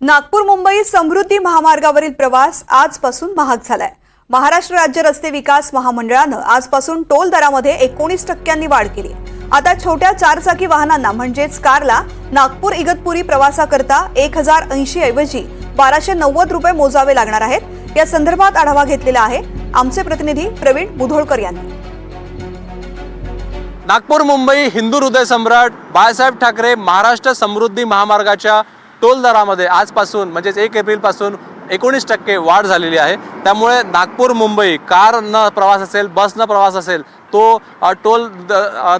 नागपूर मुंबई समृद्धी महामार्गावरील प्रवास आजपासून महाग झालाय. महाराष्ट्र राज्य रस्ते विकास महामंडळानं आजपासून टोल दरामध्ये एकोणीस टक्क्यांनी वाढ केली. आता छोट्या चारचाकी वाहनांना म्हणजेच कारला नागपूर इगतपुरी प्रवासाकरता एक हजार ऐंशी ऐवजी बाराशे नव्वद रुपये मोजावे लागणार आहेत. या संदर्भात आढावा घेतलेला आहे आमचे प्रतिनिधी प्रवीण मुधोळकर यांनी. नागपूर मुंबई हिंदू हृदय सम्राट बाळासाहेब ठाकरे महाराष्ट्र समृद्धी महामार्गाच्या टोल दरामध्ये आजपासून म्हणजेच एक एप्रिलपासून एकोणीस टक्के वाढ झालेली आहे. त्यामुळे नागपूर मुंबई कार न प्रवास असेल बस न प्रवास असेल तो टोल द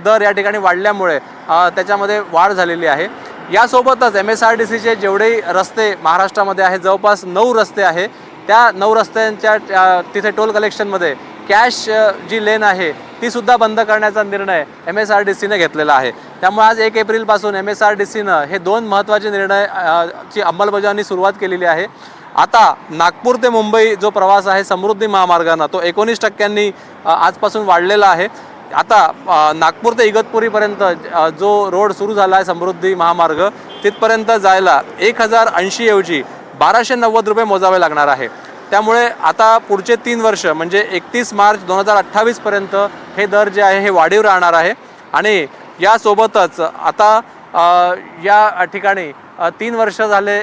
दर या ठिकाणी वाढल्यामुळे त्याच्यामध्ये वाढ झालेली आहे. यासोबतच एम एस आर टी सीचे जेवढेही रस्ते महाराष्ट्रामध्ये आहे जवळपास नऊ रस्ते आहे. त्या नऊ रस्त्यांच्या तिथे टोल कलेक्शनमध्ये कॅश जी लेन आहे ती सुद्धा बंद करण्याचा निर्णय एम एस आर डी सीने घेतलेला आहे. त्यामुळे आज एक एप्रिलपासून एम एस आर डी सीनं हे दोन महत्त्वाचे निर्णय ची अंमलबजावणी सुरुवात केलेली आहे. आता नागपूर ते मुंबई जो प्रवास आहे समृद्धी महामार्गानं तो एकोणीस टक्क्यांनी आजपासून वाढलेला आहे. आता नागपूर ते इगतपुरीपर्यंत जो रोड सुरू झाला आहे समृद्धी महामार्ग तिथपर्यंत जायला एक हजार ऐंशीऐवजी बाराशे नव्वद रुपये मोजावे लागणार आहे. त्यामुळे आता पुढचे तीन वर्ष म्हणजे एकतीस मार्च दोन हजार अठ्ठावीसपर्यंत हे दर जे आहे हे वाढीव राहणार आहे. आणि यासोबतच आता या ठिकाणी तीन वर्ष झाले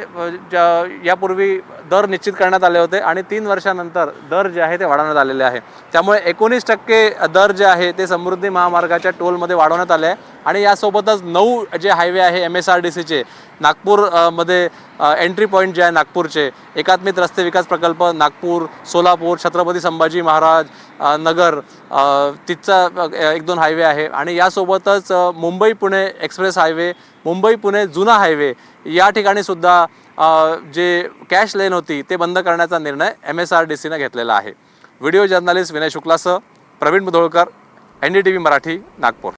यापूर्वी दर निश्चित करण्यात आले होते आणि तीन वर्षानंतर दर जे आहे ते वाढवण्यात आलेले आहे. त्यामुळे एकोणीस टक्के दर जे आहे ते समृद्धी महामार्गाच्या टोलमध्ये वाढवण्यात आले आहे. आणि यासोबतच नऊ जे हायवे आहे एम एस आर डी सीचे नागपूरमध्ये एंट्री पॉईंट जे आहे नागपूरचे एकात्मिक रस्ते विकास प्रकल्प नागपूर सोलापूर छत्रपती संभाजी महाराज नगर तिथचा एक दोन हायवे आहे. आणि यासोबतच मुंबई पुणे एक्सप्रेस हायवे मुंबई पुणे जुना हायवे या ठिकाणी सुद्धा जे कॅश लेन होती ते बंद करण्याचा निर्णय एम एस आर डी सीनं घेतलेला आहे. Video journalist Vinay शुक्लासह Pravin Mudholkar N D T V Marathi Nagpur.